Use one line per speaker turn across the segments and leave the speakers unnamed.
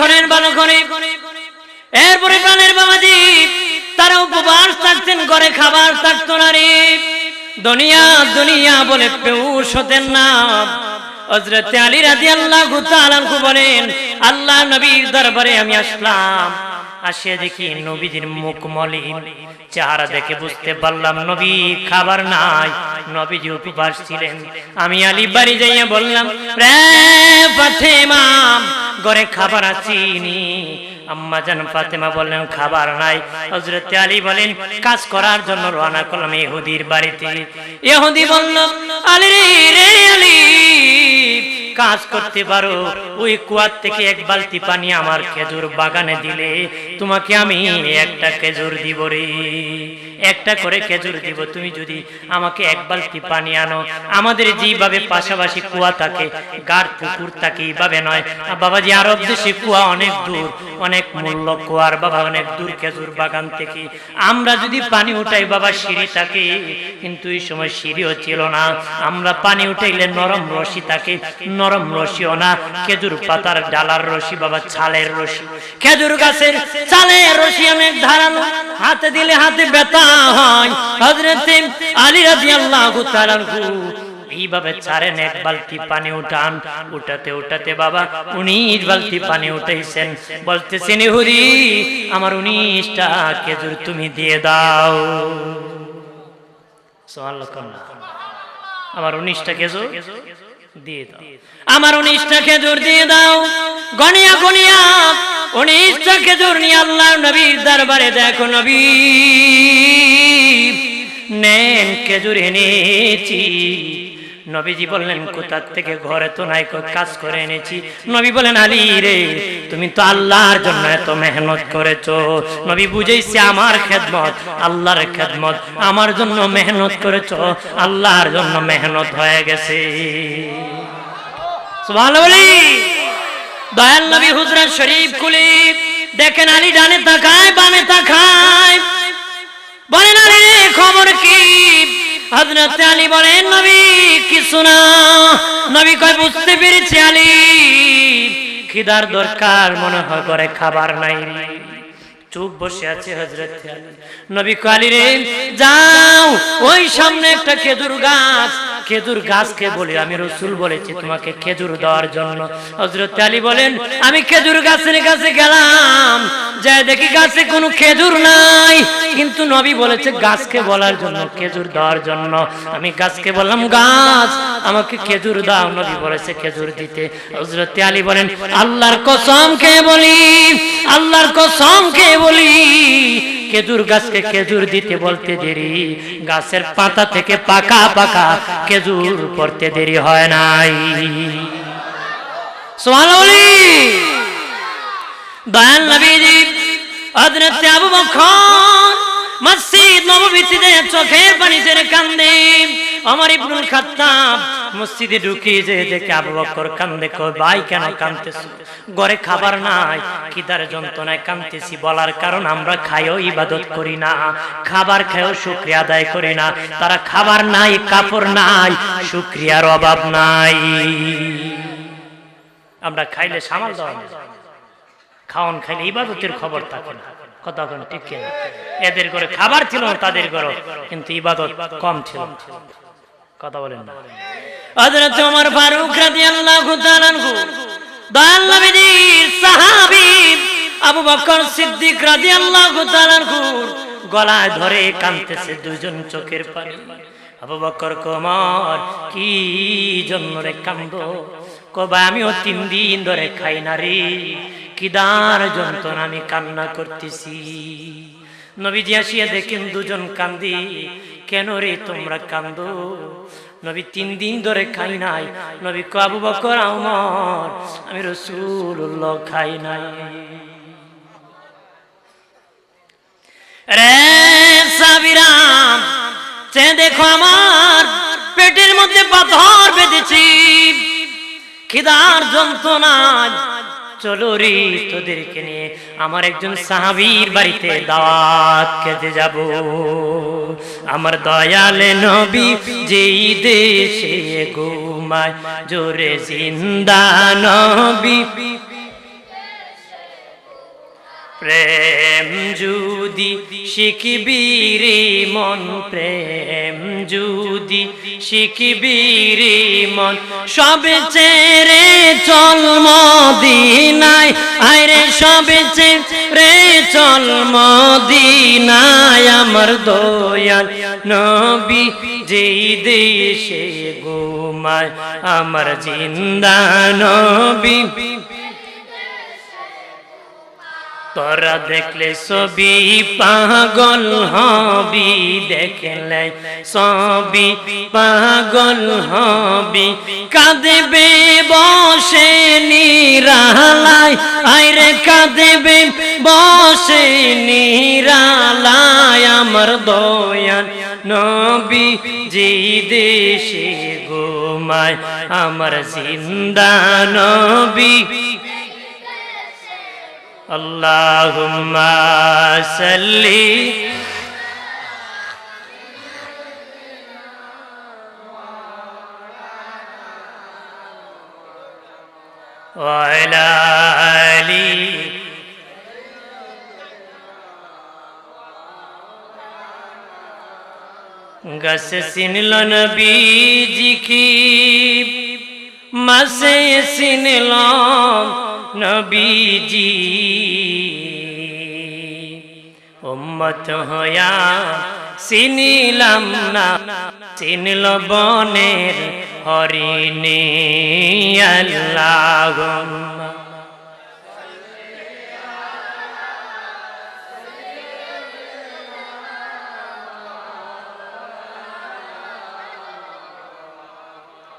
করেন ভালো ঘরে এরপরে প্রাণের বাবাজি তারা উপবাস থাকতেন, ঘরে খাবার থাকতো না রে। দুনিয়া দুনিয়া বলে পেউস হতেন না। হযরত আলী রাজি আল্লাহ বলেন, আল্লাহ নবীর দরবারে আমি আসলাম। আসিয়া দেখি নবীজির মুখ মলিন। চেহারা দেখে বুঝতে পারলাম নবী খাবার নাই। নবীজি উপবাস ছিলেন। আমি আলী বাড়ি যাইয়া বললাম রে ফাতেমা ঘরে খাবার আছিনি আম্মা জান ফাতেমা বললেন, খাবার নাই। হজরত আলী বলেন, কাজ করার জন্য রওনা করলাম ইহুদির বাড়িতে। ইহুদি বলল, আলী রে আলী, কাজ করতে পারো। ওই কুয়ার থেকে এক বালতি পানি আমার খেজুর বাগানে দিলে তোমাকে আমি একটা খেজুর দিব রে। একটা করে খেজুর দিব, তুমি যদি আমাকে এক বালতি পানি আনো। আমাদের যেভাবে পাশাপাশি কুয়া থাকে গাঢ় পুকুর থাকে, এইভাবে নয়। বাবাজি আরব দেশে কুয়া অনেক দূর, অনেক মূল্য কুয়ার, বাবা অনেক দূর খেজুর বাগান থেকে। আমরা যদি পানি উঠাই, বাবা, সিঁড়ি থাকে, কিন্তু এই সময় সিঁড়িও ছিল না। আমরা পানি উঠাইলে নরম রশি থাকে, নরম রশিও না। খেজুর পাতার ডালার রশি, বাবা, ছালের রশি। খেজুর গাছের ছালের রশি অনেক ধারালো। হাতে দিলে হাতে ব্যথা এইভাবে চারেন এক বালতি পানি উঠান। উঠাতে উঠাতে বাবা, উনিশ বালতি পানি উঠাইছেন। বলতেছেন হুরি আমার উনিশটা খেজুর তুমি দিয়ে দাও। আমার উনিশটা খেজুর দিয়ে দাও। আমার উনিশটা খেজুর দিয়ে দাও। গনিয়া গনিয়া উনিশটা খেজুর নিয়ে আল্লাহ নবীর দরবারে দেখো নবী। নেন খেজুর এনেছি। নবীজি বললেন, কোথার থেকে? ঘরে তো নাই কাজ করে এনেছি। নবী বলেন আলী রে, তুমি তো আল্লাহর জন্য এত মেহনত করেছ। নবী বুঝেছি আমার খেদমত, আল্লাহর খেদমত, আমার জন্য মেহনত করেছ, আল্লাহর জন্য মেহনত হয়ে গেছে। সুবহানাল্লাহ বলি। দয়াল নবী হুজরা শরীফ খুলি দেখেন আলী ডানে তাকায়, বামে তাকায়। বলেন আলী, খবর কি? হযরত আলী বলেন, নবী, কিছু না। নবী কয়, বুঝতে পেরেছি আলী। খিদার দরকার, মনে হয় করে খাবার নাই। চুপ বসে আছে হজরত নবী কালী রে, যাও, ওই সামনে একটা খেজুর গাছ। খেজুর গাছকে বলি আমি রসুল বলেছি, তোমাকে খেজুর দেওয়ার জন্য। হজরত আলী বলেন, আমি খেজুর গাছের কাছে গেলাম যাই দেখি গাছে কোনো খেজুর নাই। কিন্তু নবী বলেছে, গাছকে বলার জন্য, খেজুর দেওয়ার জন্য। আমি গাছকে বললাম, গাছ, আমাকে খেজুর দাও। নবী বলেছে, খেজুর দিতে। হজরত আলী বলেন, আল্লাহর কসম কে বলি, আল্লাহর কসম কে বলি খেজুর গাছকে খেজুর দিতে বলতে দেরি। গাছের পাতা থেকে পাকা পাকা খেজুর পড়তে দেরি হয় নাই। দয়াল নবীজি, হযরত আবু বকর মসজিদ নববীতে চোখের পানি ছেড়ে কান্দে। আমার ইবনুল খাত্তাব মসজিদে ঢুকি যে দেখে আবু বকর কান্দে কই ভাই, কেন কান্দতেছ ঘরে খাবার নাই, কিদার যন্ত্রণায় কান্দতেছি বলার কারণ আমরা খাইও ইবাদত করি না, খাবার খাইও শুকরিয়া আদায় করি না, তারা খাবার নাই, কাপড় নাই, শুকরিয়ার অভাব নাই। আমরা খাইলে সামাল দেওয়া যায়। খাওয়ান খাইলে ইবাদতের খবর থাকে না। এদের খাবার ছিল, তাদের ঘরে। কিন্তু ইবাদত কম ছিল। কথা বলেন না। হযরত ওমর ফারুক রাদিয়াল্লাহু তাআলা দয়াল নবীর সাহাবী আবু বকর সিদ্দিক রাদিয়াল্লাহু তাআলা গলায় ধরে কাঁদতেছে দুজন চোখের পানি। আবু বকর কোমর, কি জন্য রে কান্দো? কবা, আমিও তিন দিন ধরে খাই না রে। কিদার যন্ত্রণা আমি কান্না করতেছি। নবীজি আসিয়া দেখেন দুজন কান্দি। কেন রে তোমরা কান্দো? নবী তিন দিন ধরে খাই নাই। নবী কাবু বকর আমার আমি রসুল্লাহ খাই নাই। রে সাবিরাম সে দেখো আমার পেটের মধ্যে পাথর বেঁধেছি। খিদার যন্ত্রণায় চলো রে তোদেরকে নিয়ে আমার একজন সাহাবীর বাড়িতে দাওয়াত খেতে যাব। আমার দয়ালে নবী যেই দেশে ঘুমায়, জোরে জিন্দা নবী। প্রেম যদি শিখবি রে মন, প্রেম যদি শিখবি রে মন। সবে চেরে চল মদিনায় আরে সবে চেরে চল মদিনায় আমার দয়াল নবী যেই দেশে ঘুমায়, আমার জিন্দা নবী। তোরা দেখলে ছবি পাগল হবি, দেখলে ছবি পাগল হবি। কাঁদেবে বসে নিরালায়, আইরে কাঁদেবে বসে নিরালায়। আমার দয়াল নবী যে দেশে ঘুমায়, আমার জিন্দা নবী اللهم صل وعلى آله গস সিনল নবীজি কি মাসে সিনল নবীজি। উম্মত হয়া চিনিলাম না চিনল বনের হরিণী। আল্লাহ।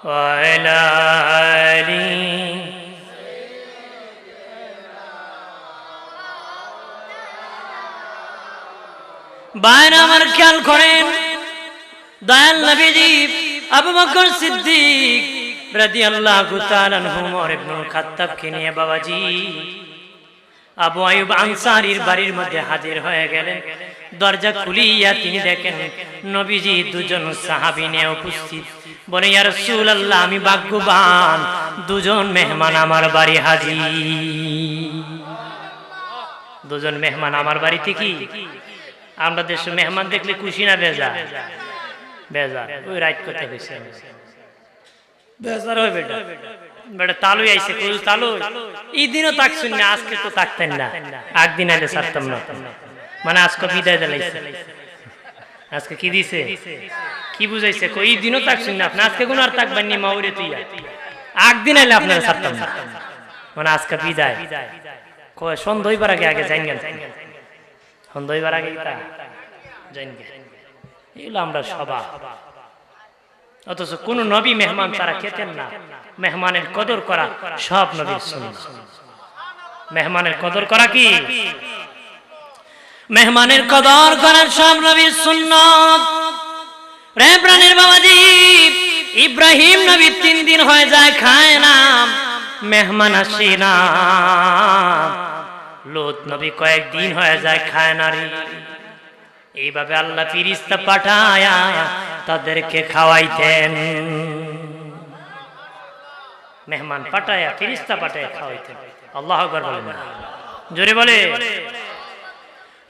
وعلى آله বাইর আমার খেয়াল করেন দয়াল নবীজি আবু বকর সিদ্দিক রাদিয়াল্লাহু তাআলা আনহু ওমর ইবনুল খাত্তাবকে নিয়ে বাবাজি আবু আয়ুব আনসারীর বাড়ির মধ্যে হাজির হয়ে গেলেন। দরজা খুলিয়া তিনি দেখেন নবীজি দুজন সাহাবী নিয়ে উপস্থিত। বলে, ইয়া রাসূলুল্লাহ, আমি ভাগ্যবান, দুজন মেহমান আমার বাড়ি হাজির। দুজন মেহমান আমার বাড়িতে কি? আমরা দেশে মেহমান দেখলে খুশি না বেজা বেজা ওই রাইট করতে হয়েছে? বেজার হয় বেটা। বেটা তালুই আইছে কই তালু এই দিনও তাক শুননি, আজকে তো তাকতেন না। একদিন আইলে ছাড়তাম না। মানে আজকে বিদায় দিলাইছে। আজকে কি দিছে? কি বুঝাইছে? কই, এই দিনও তাক শুননি আপনি। আজকে কোন আর তাকবেন নি মাউরে তুই একদিন আইলে আপনারা ছাড়তাম না। মানে আজকে বিদায়। কয় সন্ধ্যই আগে আগে যাই গেল। সন্ধ্যইবার আগে তা। জানি এগুলো আমরা সবা অথচ কোন নবী মেহমান তারা খেতেন না। মেহমানের কদর করা সব নবীর মেহমানের কদর করা কি? মেহমানের কদর করার সব নবীর সুন্নত। ইব্রাহিম নবী তিন দিন হয়ে যায়, খায় না। মেহমান আসে না। লোত নবী কয়েকদিন হয়ে যায়, খায় না রে। এইভাবে আল্লাহ ফিরিস্তা পাঠায়া তাদেরকে খাওয়াইতেন। মেহমান পাঠায়া ফিরিস্তা পাঠায়া খাওয়াইতেন। আল্লাহ জোরে বলে।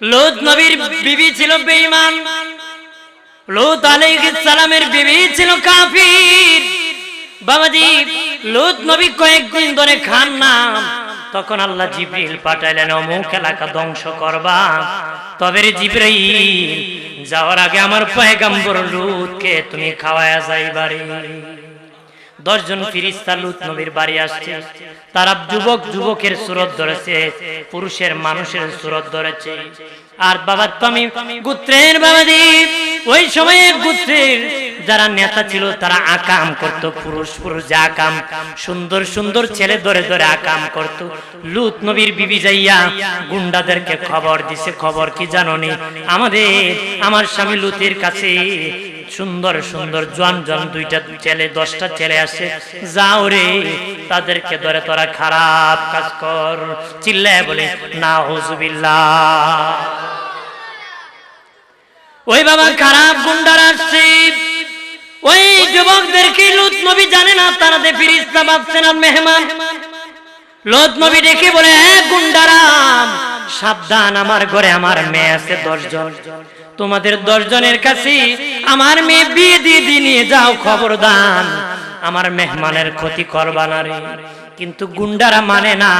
লোত নবীর বিবি ছিল বেঈমান। লোত আলাইহিস সালামের বিবি ছিল কাফির। বাবাজি, লোত নবী কয়েকদিন ধরে খান না। তখন আল্লাহ জিব্রিল পাঠাইলেন, অমুক এলাকা ধ্বংস করবা। তবে রে জিব্রাইল, যাওয়ার আগে আমার পয়গাম্বর লুতকে তুমি খাওয়ায়া যাইবারে দশজন ফিরিস্তা লুত নবীর বাড়ি আসছে। তারা যুবক যুবকের সুরত ধরেছে, পুরুষের মানুষের সুরত ধরেছে। আর বাবার তমি গুত্রের বাবাজি ওই সময়ে গুত্রের যারা নেতা ছিল, তারা আকাম করত, পুরুষ পুরুষ যে আকাম সুন্দর সুন্দর ছেলে ধরে ধরে আকাম করত। লুত নবীর বিবি যাইয়া গুন্ডাদেরকে খবর দিছে। খবর কি জাননি আমাদের, আমার স্বামী লুতের কাছে সুন্দর সুন্দর জোয়ান জোয়ান দুইটা ছেলে, দশটা ছেলে আসে যাও রে, তাদেরকে ধরে তোরা খারাপ কাজ কর। চিল্লায় বলে না হুজুবিল্লাহ ওই বাবা খারাপ গুন্ডার আসছে। ওই যুবকদেরকে লুত নবী জানে না? তারা দে ফিরিস্তা ভাবছে না মেহমান? লোত নবী ডেকে বলে হ্যাঁ গুন্ডারাম, সাবধান, আমার ঘরে আমার মেয়ে আছে দশজন। তোমাদের দশজনের কাছে আমার মেয়ে বিয়ে দিয়ে দিয়ে যাও খবরদান আমার মেহমানের ক্ষতি করবা না রে। কিন্তু গুন্ডারা মানে না।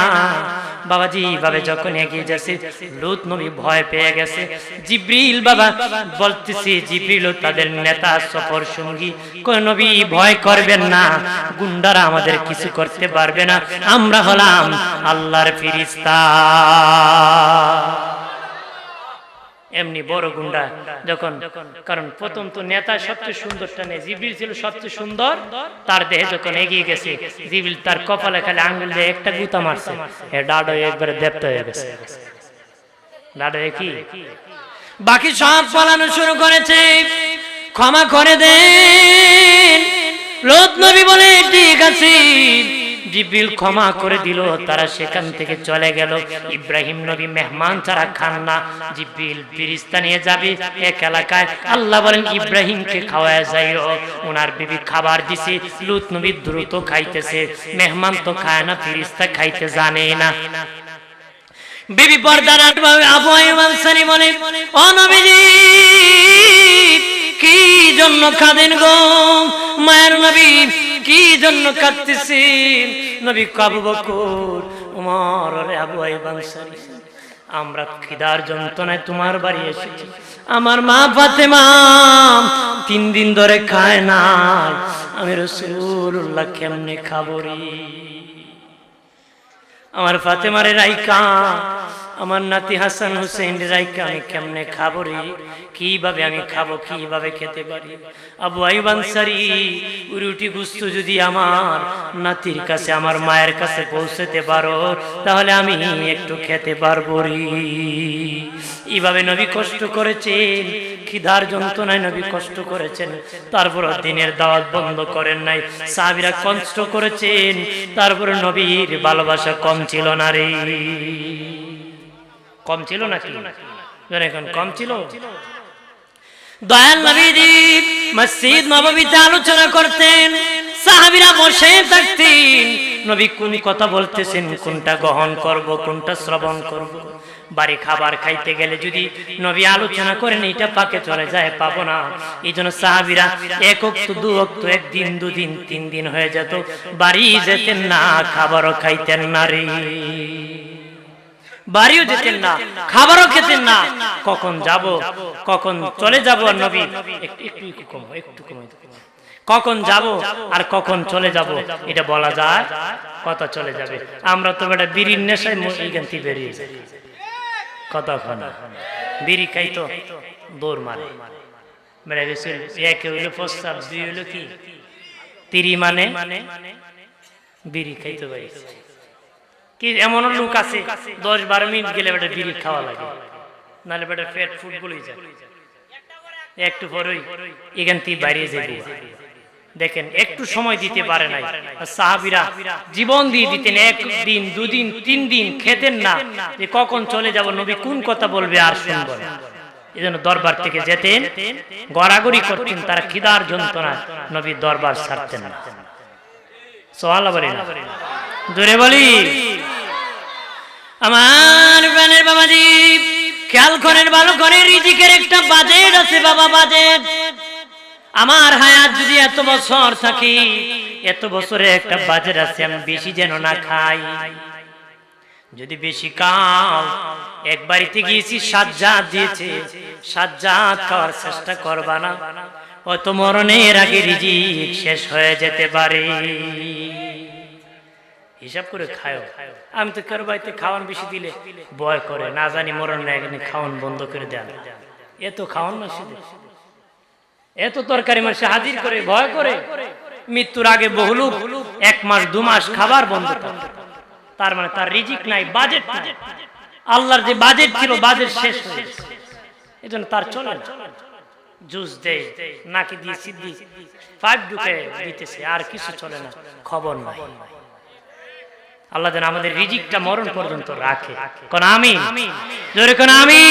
বাবাজি, এইভাবে যখন এগিয়ে যাচ্ছে, লুত নবী ভয় পেয়ে গেছে। জিব্রিল বাবা বলতেছে জিব্রিল তাদের নেতা, সফর সঙ্গী। কোন নবী, ভয় করবেন না। গুন্ডারা আমাদের কিছু করতে পারবে না। আমরা হলাম আল্লাহর ফিরিস্তা। এমনি বড় গুন্ডা যখন কারণ প্রথম তো নেতা সবচেয়ে সুন্দরটা নেই জিবিল ছিল সবচেয়ে সুন্দর তার দেহে যখন এগিয়ে গেছে জিবিল তার কপালে খালি আঙ্গুল দিয়ে একটা গুতা মারছে। এ ডাডো একবারে দেবত হয়ে গেছে। ডাডো কি? বাকি সব পালানো শুরু করেছে। ক্ষমা করে দেন। লোক নবী বলে ঠিক আছে। জিব্রিল ক্ষমা করে দিল, তারা সেখান থেকে চলে গেল। ইব্রাহিম নবী মেহমান ছাড়া খান না। জিব্রিল ফিরিস্তা নিয়ে যাবে এক এলাকায়। আল্লাহ বলেন, ইব্রাহিমকে খাওয়ায় যাইও। ওনার বিবি খাবার দিছে, লুত নবী দ্রুত খাইতেছে। মেহমান তো খায় না, ফিরিস্তা খাইতে জানে না। বিবি পর্দার আবু আইয়ুব আনসারী বলে, ও নবীজি, কি জন্য কাঁদেন গো? মায়ের নবী কি জন্য কাঁদতেছেন? নবী কাবু বকর, উমর আবু আইয়ুব আনসারী আমরা খিদার যন্ত্রণায় তোমার বাড়ি এসেছি। আমার মা ফাতেমা তিন দিন ধরে খায় না আমি রসুল্লাহ কেমনে খাবরি আমার ফাতেমারে রাইকা আমার নাতি হাসান হুসেন রাইকা আমি কেমনে খাব রে কীভাবে আমি খাব? কীভাবে খেতে পারি? আবু আইব আনসারি, রুটি গুস্ত যদি আমার নাতির কাছে, আমার মায়ের কাছে পৌঁছতে পারো, তাহলে আমি একটু খেতে পারব রে এইভাবে নবী কষ্ট করেছেন, খিদার যন্ত্রণায় নবী কষ্ট করেছেন, তারপর দিনের দাওয়াত বন্ধ করেন নাই। সাহাবিরা কষ্ট করেছেন, তারপর নবীর ভালোবাসা কম ছিল না রে। কম ছিল নাকি? এখন কম ছিল? দয়াল নবীজি মসজিদ নববীতে আলোচনা করতেন। সাহাবিরা বসে থাকতেন। নবী কোন কথা বলতেছেন কোনটা গ্রহণ করব কোনটা শ্রবণ করব? বাড়ি খাবার খাইতে গেলে যদি নবী আলোচনা করেন এটা পাকে চলে যায় পাবো না। এই জন্য সাহাবিরা এক অক্ত দু অক্ত একদিন দুদিন তিন দিন হয়ে যেত। বাড়ি যেতেন না খাবারও খাইতেন না রে। বাড়িও যেতেন না খাবারও খেতেন না। কখন যাব কখন চলে যাব আর নবী? একটু একটু কম একটু কম কখন যাব আর কখন চলে যাব? এটা বলা যায় কথা চলে যাবে। আমরা তো বেটা বিড়ির নেশায় এইখান থেকে বেরিয়ে যাই। কতক্ষণ? বিড়ি খাই তো দৌড় মারে। বেড়া বেশি একে হইল প্রস্তাব দুই হইল কি? তিরি মানে বিড়ি খাইতে পারি কি এমন লোক আছে দশ বারো মিনিট গেলে বেটা বিড়ি খাওয়া লাগে। নাহলে বেটা পেট ফুট বলেই যায়। একটু পরেই এখান থেকে বাইরে যাবে দেখেন একটু সময় দিতে পারে নাই। সাহাবিরা জীবন দিয়ে দিতেন একদিন দুদিন তিন দিন খেতেন না। যে কখন চলে যাব নবী কোন কথা বলবে আর শুনব না। এই জন্য দরবার থেকে যেতেন গড়াগড়ি করতেন তারা খিদার যন্ত্রণা নবী দরবার ছাড়তেন না। সোহালা বলি না। জোরে বলি আমার প্রাণের বাবাজি, খেয়াল করেন ভালো করে, রিজিকের একটা বাজেট আছে বাবা, বাজেট। আমার হায়াত যদি এত বছর থাকি, এত বছরে একটা বাজেট আছে, আমি বেশি যেন না খাই। যদি বেশি কাও এক বাড়িতে গিয়েছি সাজ্জাত দিয়েছে সাজ্জাত খাওয়ার চেষ্টা করবা না। অত মরণের আগে রিজিক শেষ হয়ে যেতে পারে। হিসাব করে খাও আমি তো কারও বাড়িতে খাওয়ান বেশি দিলে ভয় করে। না জানি মরণ না এখানে খাওয়ান বন্ধ করে দেন। এত খাওয়ান না শুধু। এত তরকারি মাসে হাজির করে ভয় করে। মৃত্যুর আগে বহুলুক এক মাস দু মাস খাবার বন্ধ করে তার মানে তার রিজিক নাই বাজেট আল্লাহর যে বাজেট ছিল বাজেট শেষ হয়ে গেছে। এই জন্য তার চলে না। জুস দেয় নাকি দিয়ে সিদ্ধি পাইপ ঢুকে দিতেছে আর কিছু চলে না। খবর নাই। আল্লাহ যেন আমাদের রিজিকটা মরণ পর্যন্ত রাখে। কোন আমি? জোরে কোন আমি?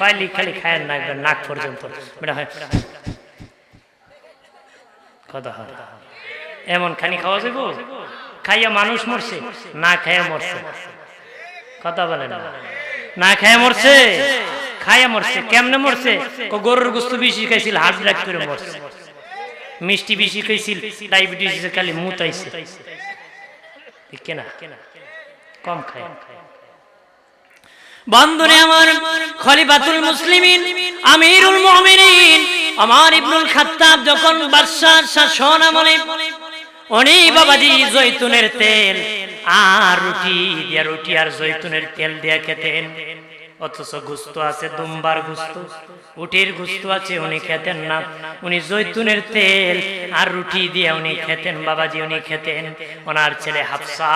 পাইলি খালি খায়েন না একবার নাক পর্যন্ত। হয়। কথা হয়। এমন খানি খাওয়া যাব খাইয়া মানুষ মরছে না খাইয়া মরছে। কথা বলে না। না। খায় মরছে খায়া মরছে কেমনে মরছে গরুর গোস্ত বেশি খাইছিল হার্ট ব্রেক করে মরছে। মিষ্টি বেশি খাইছিল ডায়াবেটিস খালি মুতাইছে কিনা কম খায়। বন্ধুরে আমার খলিফাতুল মুসলিমিন, আমিরুল মুমিনিন, আমার ইবনুল খাত্তাব যখন বাদশার শাসন আমলে উনি বাবাজি জৈতুনের তেল আর রুটি দিয়া রুটি আর জৈতুনের তেল দিয়া খেতেন। অথচ গুস্ত আছে, দুম্বার গুস্ত উটির গুস্ত আছে, উনি খেতেন না। উনি জৈতুনের তেল আর রুটি দিয়ে উনি খেতেন, বাবাজি উনি খেতেন। ওনার ছেলে হাফসা,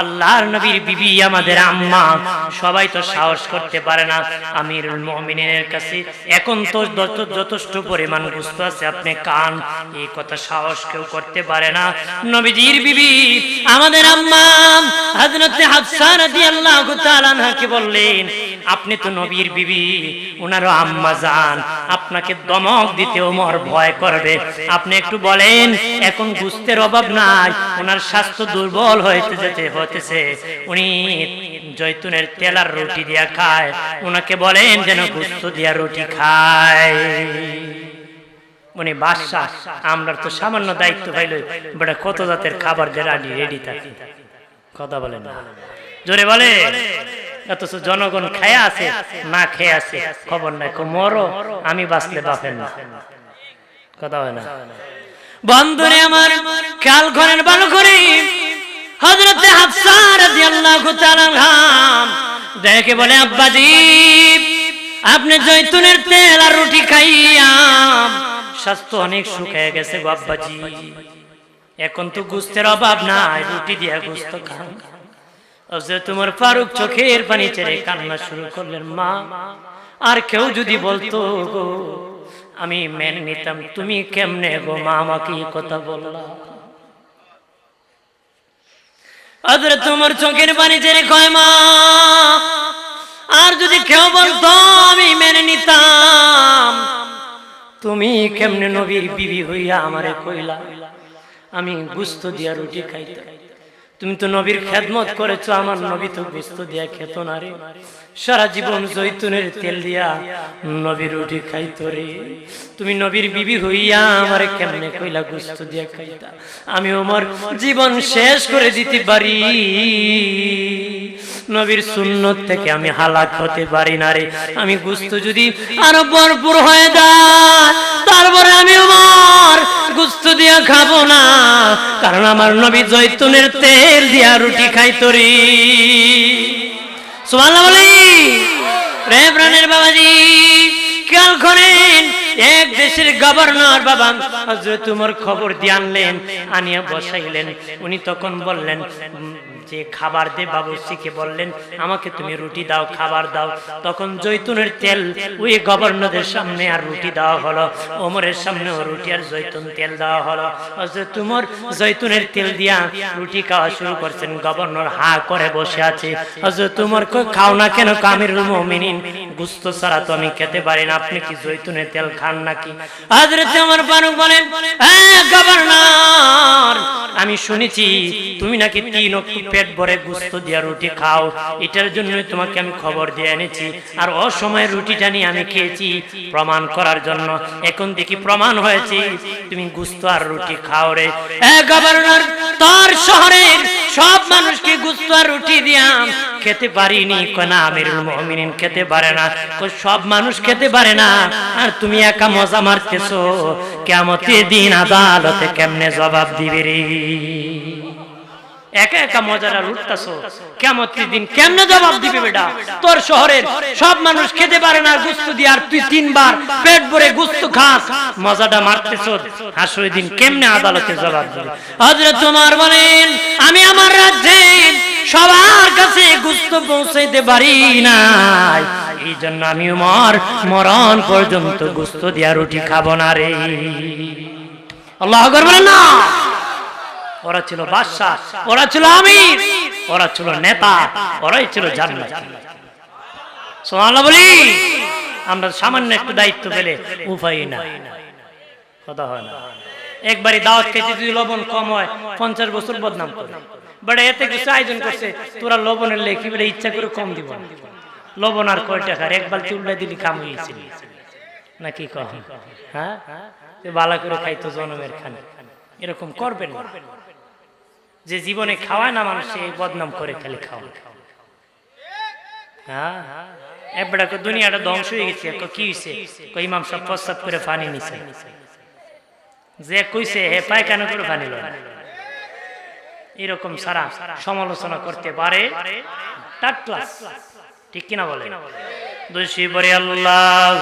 আল্লাহর নবীর বিবি, আমাদের আম্মা। সবাই তো সাহস করতে পারে না। আমিরুল মুমিনের কাছে এখন তো যথেষ্ট পরিমাণ গুস্ত আছে, আপনি কান। এই কথা সাহস কেউ করতে পারে না। নবীজির বিবি, আমাদের আম্মা, হযরতে হাফসা রাদিয়াল্লাহু তাআলা আনহাকে বললেন আপনি তো নবীর বিবি ওনারও আম্মা যান আপনাকে দমক দিতে ওমর ভয় করবে। আপনি একটু বলেন, এখন গুস্তের অভাব নাই ওনার স্বাস্থ্য দুর্বল হইতে যেতে হতেছে। উনি জৈতুনের তেলার রুটি দিয়া খায়। ওনাকে বলেন যেন গুস্ত দিয়া রুটি খায়। উনি বাদশাহ আমরা তো সামান্য দায়িত্ব পাইল, বেটা কত জাতের খাবার যে রেডি থাকে। কথা বলেন জোরে বলে অথচ জনগণ খেয়ে আছে, না খেয়ে আছে, খবর নাই। মরো, আমি বাঁচলে বাপেন না কথা হয় না। বন্ধুরে আমার, খেয়াল করেন ভালো করে। হজরতে হাফসা রাদিয়াল্লাহু তাআলা দেখে বলে, আব্বাজি, আপনি জৈতুনের তেল আর রুটি খাইয়া, স্বাস্থ্য অনেক শুকিয়ে গেছে গো আব্বাজি। এখন তো গুস্তের অভাব নাই, রুটি দিয়া গুস্ত খান। তোমার ফারুক চোখের পানি ছেড়ে কান্না শুরু করলেন, মা, আর কেউ যদি বলতো গো, আমি মেনে নিতাম, তুমি কেমনে গো, মা আমাকে কথা বললা? আদরে তোমার চোখের পানি ছেড়ে কয়, মা, আর যদি কেউ বলতো আমি মেনে নিতাম, তুমি কেমনে নবীর বিবি হইয়া আমারে কইলা? আমি গুস্ত দিয়া রুটি খাইতাম। তুমি তো নবীর খেদমত করেছ আমার নবী তো গুস্ত দিয়া খেত না রে। সারা জীবন জৈতুনের তেল দিয়া নবীর রুটি খাইতো রে। তুমি নবীর বিবি হইয়া আমারে কেমনে কইলা গুস্ত দিয়া খাইতা? আমি আমার জীবন শেষ করে দিতে পারি। নবীর সুন্নত থেকে আমি হালাক হতে পারি না রে। আমি গুস্ত যদি আরও ভরপুর হয়ে যায়, তারপরে আমি আমার গুস্ত দিয়া খাব না। কারণ আমার নবী জৈতুনের তেল দিয়া রুটি খাইতো রে। সুবহানাল্লাহ বলি। বাবাজি, খেয়াল করেন, এক দেশের গভর্নর বাবা হযরত তোমার খবর দিয়ে আনলেন, আনিয়া বসাইলেন। উনি তখন বললেন উম, যে খাবার দে বাবুর্চিকে বললেন আমাকে তুমি রুটি দাও খাবার দাও। তখন জৈতুনের তেল ওই গভর্নরের সামনে আর রুটি দেওয়া হলো ওমরের সামনে রুটি আর জৈতুন তেল দেওয়া হলো। উমর জৈতুনের তেল দিয়া রুটি খাওয়া শুরু করছেন গভর্নর হা করে বসে আছে। উমর খাও না কেন কামিরুল মুমিনিন? গুস্ত ছাড়া তো আমি খেতে পারি না আপনি কি জৈতুনের তেল খান নাকি? উমর ফারুক বলেন হ্যাঁ গভর্নর আমি শুনেছি তুমি নাকি তিন অক্ট পেট ভরে গুস্ত দিয়া রুটি খাও, এটার জন্যই তোমাকে আমি খবর দিয়ে এনেছি। আর অসময়ে রুটিটা নিয়ে আমি খেয়েছি প্রমাণ করার জন্য। এখন দেখি প্রমাণ হয়েছে, তুমি গুস্ত আর রুটি খাও রে। গভর্নর, তোর শহরের সব মানুষকে গুস্ত আর রুটি দিয়াম খেতে পারিনি। কোনা আমিরুল মুমিনিন, খেতে পারে না। সব মানুষ খেতে পারে না। আর তুমি একা মজা মারতেছো। কেমতের দিন আদালতে কেমনে জবাব দিবে রে? একা একা মজাটা লুটতাছো। কেমন দিন কেমনে জবাব দিবে বেটা? তোর শহরের সব মানুষ খেতে পারে না গুস্ত দিয়ে আর তুই তিনবার পেট ভরে গুস্ত খাস। মজাটা মারতেছো হাসুর দিন কেমনে আদালতে জবাব দিবে? হযরত তোমার বলেন আমি আমার রাজ্যে সবার কাছে গুস্ত পৌঁছাইতে পারি নাই। এই জন্য আমি উমর মরণ পর্যন্ত গুস্ত দিয়া রুটি খাব না রে। আল্লাহ আকবার বলেন না। ওরা ছিল বাদশাহ, ওরা ছিল আমির, ওরা ছিল নেতা, ওরাই ছিল জান্নাত। সুবহানাল্লাহ বলি, আমরা সামান্য একটু দায়িত্ব পেলে উপায় না। কথা হয় না। একবারই দাওয়াত খেতে যদি লবণ কম হয়, পঞ্চাশ বছর বদনাম করে। বাট এতে কিছু আয়োজন করছে, তোরা লবণের লেখি বলে ইচ্ছা করে কম দিব লবণ আর কয় টাকার? এক বালতি উল্লাই দিলি কাম হয়েছিল নাকি কহ হ্যাঁ? বালা করে খাইতো জনমের খানে। এরকম করবেন না। যে জীবনে খাওয়ায় না মানুষ এই বদনাম করে খালি খাওয়া হ্যাঁ? এবারে দুনিয়াটা ধ্বংস হয়ে গেছে। কি হইছে? কো ইমাম সাহেব প্রস্তাব করে পানি নিছে। যে কইছে, হে পায়খানা করে পানি লয়। এরকম সারা সমালোচনা করতে পারে তার ক্লাস ঠিক কিনা বলে দোষী বলে আল্লাহ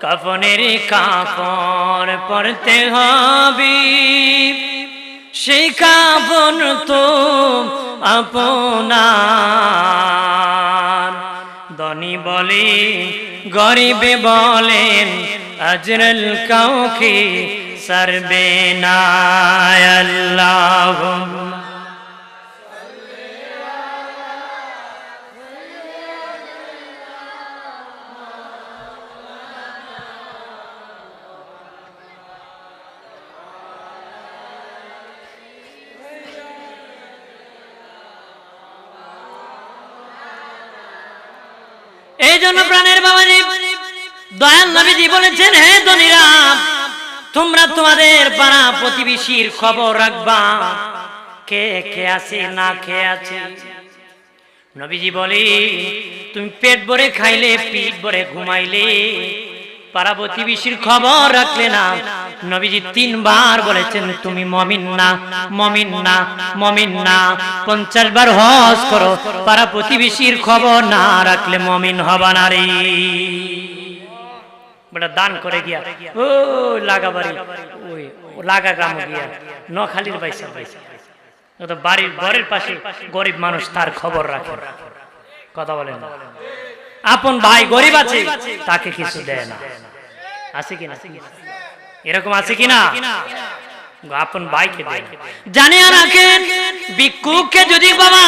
কাফনের কাপড় পরতে হবে। সেই কাপন তো আপনার। ধনী বলে, গরিবে বলেন আজরল কাউকে সরবে না। আল্লাহ জন্য প্রাণের বাবা দয়াল নবীজি বলেছেন, হে ধনীরা, তোমরা তোমাদের পাড়া প্রতিবেশীর খবর রাখবা। কে কে আছে, না কে আছে? নবীজি বলে, তুমি পেট ভরে খাইলে, পিঠ ভরে ঘুমাইলে পাড়া প্রতিবেশীর খবর রাখলে না। নবীজি তিনবার বলেছেন, তুমি মমিন না মমিন না মমিন না। পঞ্চাশ বার হজ করো, পাড়া প্রতিবেশীর খবর না রাখলে মমিন হবা না রে। দান করে গিয়া, ও লাগা বাড়ি ওই লাগা গ্রাম গিয়া নখালির ও তো বাড়ির ঘরের পাশে গরিব মানুষ তার খবর রাখে। কথা বলেন আপন ভাই গরিব আছে, তাকে কিছু দেয় না। আছে কিনা এরকম আছে কিনা আপন ভাইকে দেয় না। জানিয়া রাখেন ভিক্ষুককে যদি বাবা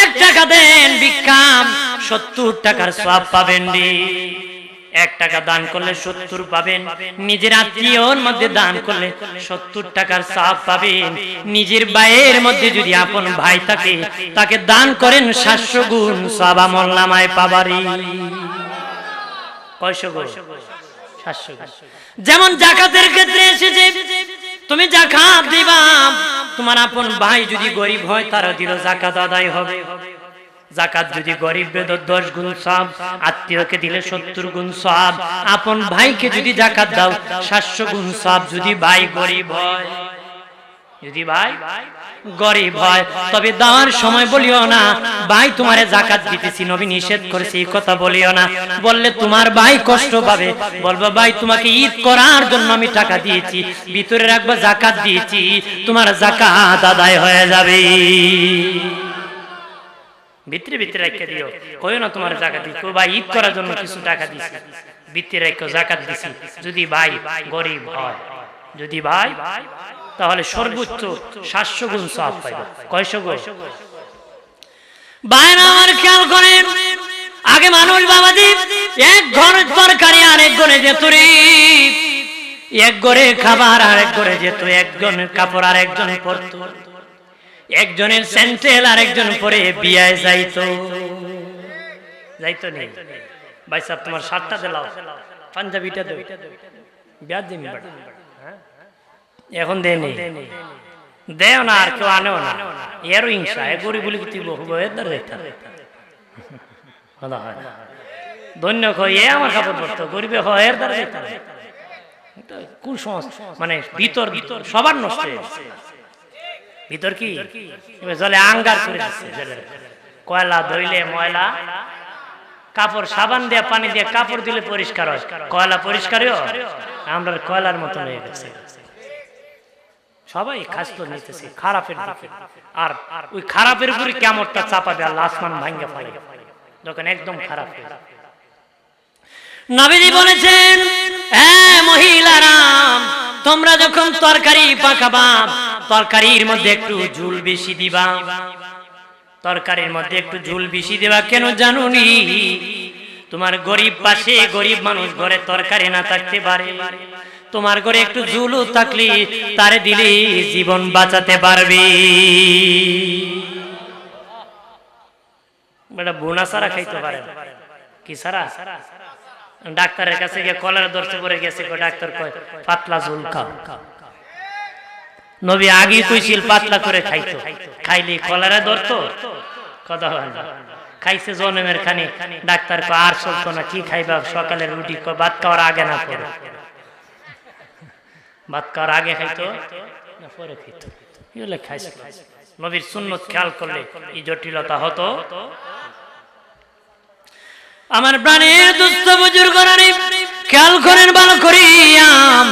এক টাকা দেন ভিক্ষাম সত্তর টাকার সব পাবেন এক টাকা দান করলে সত্তর পাবেন নিজের আত্মীয়র মধ্যে দান করলে সত্তর টাকার সাপ পাবেন। নিজের ভাইয়ের মধ্যে যদি আপন ভাই থাকে তাকে দান করেন সাতশো গুণ সব আমল নামায় পাবারি। কয়শো গুণ? সাতশো গুণ। যেমন জাকাতের ক্ষেত্রে এসেছে, তুমি জাকাত দিবা। তোমার আপন ভাই যদি গরিব হয় তারা দিল জাকাত আদায় হবে। জাকাত যদি গরিব, বেদর দশ গুণ সব, আত্মীয়কে দিলে সত্তর গুণ সব। আপন ভাইকে যদি জাকাত দাও, সাতশো গুণ সব। যদি ভাই গরিব হয়, যদি ভাই ভাই গরিব হয়। তবে দেওয়ার সময় বলিও না, ভাই, তোমারে জাকাত দিতেছি, নবী নিষেধ করেছে, এই কথা বলিও না। বললে, তোমার ভাই কষ্ট পাবে। বলব, ভাই, তোমাকে ঈদ করার জন্য আমি টাকা দিয়েছি, ভিতরে রাখবা জাকাত দিয়েছি, তোমার জাকাত আদায় হয়ে যাবে। ভিতরে ভিতরে রেখে দিও। কইও না, তোমার জাকাত দিই কই ভাই, ঈদ করার জন্য কিছু টাকা দিছি ভিতরে রেখে জাকাত দিছি যদি ভাই গরিব হয়, যদি ভাই তাহলে সর্বোচ্চ সাতশো গুণ সব পাইবে। কয়শো গুণ? বাইরে আমার খেয়াল করেন আগে মানুষ বাবাজি এক ঘর তরকারি আর এক ঘরে যেত রে। এক ঘরে খাবার আরেক ঘরে যেত একজনের কাপড় আর একজন পরতো। একজনের স্যান্টেল আর একজন পরে বিয়ায় যাইতো। যাইতো নেই ভাই সাহেব তোমার শার্টটা দিলাও। পাঞ্জাবিটা দেও। বিয়া দিন হ্যাঁ? এখন দে নেই। দেও না, আর কেউ আনেও না। এরও হিংসা, এ গরিব বলি তুই বহু বয়ের দ্বারা ধন্য এ আমার কাপড় পরতো গরিবে হয় এর দ্বারা দেখতাম কুসংস্কার মানে ভিতর ভিতর সবার নষ্ট ভিতর কি? জলে আঙ্গার করে দিচ্ছে কয়লা ধইলে ময়লা, কাপড়, সাবান দিয়ে, পানি দিয়ে, কাপড় দিলে পরিষ্কার হয়। কয়লা পরিষ্কারও আমরা কয়লার মতন হয়ে গেছে। সবাই খাসলো নিতেছে খারাপের দিকে। আর ওই খারাপের উপরে কেমনটা চাপাবে আল্লাহ আসমান ভাঙ্গা ফেলে। যখন একদম খারাপ হয়ে নবীজি বলেছেন হ্যাঁ মহিলারা তোমরা যখন তরকারি পাকাবা তরকারির মধ্যে একটু ঝুল বেশি দিবা। তরকারির মধ্যে একটু ঝুল বেশি দিবা কেন জানুনি? তোমার গরিব পাশে গরিব মানুষ ঘরে তরকারি না থাকতে পারে। তোমার ঘরে একটু ঝুলও থাকলে, তারে দিলে জীবন বাঁচাতে পারবে। বোনা সারা খাইতে পারে কি সারা ডাক্তারের কাছে গিয়ে কলার গেছে ডাক্তার কয়, পাতলা খাও নবী আগে কইছিল, পাতলা করে খাইতো। খাইলে, কলারা ধরতো? কথা হয় খাইছে জনমের খানি। ডাক্তার কয়, আর চলতো না, কি খাইবা? সকালে রুটি ভাত খাওয়ার আগে না পরে। ভাত খাওয়ার আগে খাইতো? না পরে খাইতো। এগুলো খাইছিল নবীর সুন্নত খেয়াল করলে এই জটিলতা হতো। আমার প্রাণের দুস্থ বুজুর্গ খেয়াল করেন ভালো করিয়াম।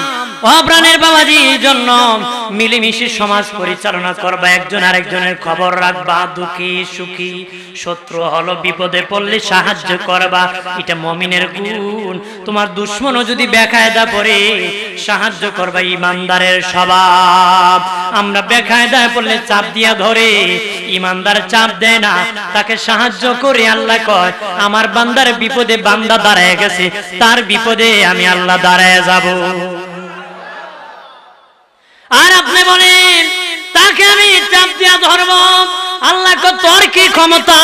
ও প্রাণের বাবাজির জন্য মিলেমিশে সমাজ পরিচালনা করবা। একজন আরেকজনের খবর রাখবা। দুঃখী, সুখী, শত্রু হলো, বিপদে পড়লে সাহায্য করবা। এটা মমিনের গুণ। তোমার দুশ্মনও যদি বেকায়দা পড়ে, সাহায্য করবা ইমানদারের স্বভাব। আমরা বেকায়দায় পড়লে চাপ দিয়া ধরে, ইমানদার চাপ দেয় না। তাকে সাহায্য করে আল্লাহ কয়, আমার বান্দার বিপদে বান্দা দাঁড়ায় গেছে। তার বিপদে আমি আল্লাহ দাঁড়ায় যাব। আর আপনি বলেন, তাকে আমি চাপ দিয়া ধরব? আল্লাহ তোর কি ক্ষমতা?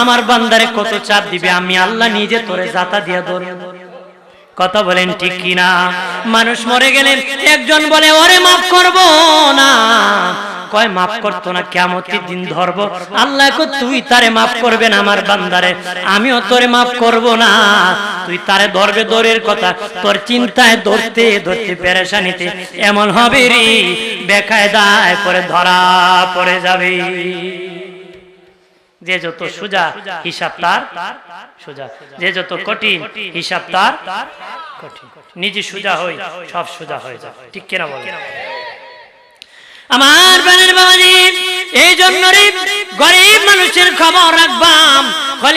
আমার বান্দারে কত চাপ দিবে? আমি আল্লাহ নিজে তোরে জাতা দিয়া ধরব। কথা বলেন ঠিক কিনা? মানুষ মরে গেলেন একজন বলে, ওরে মাফ করব না। কয়, মাফ করতো না কেমতের দিন ধরব। আল্লাহ তুই তারে মাফ করবে না আমার বান্দারে। আমিও তোরে মাফ করব না। তুই তারে ধরবে দৌড়ের কথা। তোর চিন্তায় ধরতে ধরতে পেরেশানিতে এমন হবে রে। বেকায়দায় পরে ধরা পড়ে যাবে। যে যত সোজা হিসাব তার, সোজা। যে যত কঠিন হিসাব তার, কঠিন। নিজে সোজা হই, সব সোজা হয়ে যায়। ঠিক কিনা বল আমার প্রাণের বাবাজি এই জন্য গরিব মানুষের খবর রাখবাম।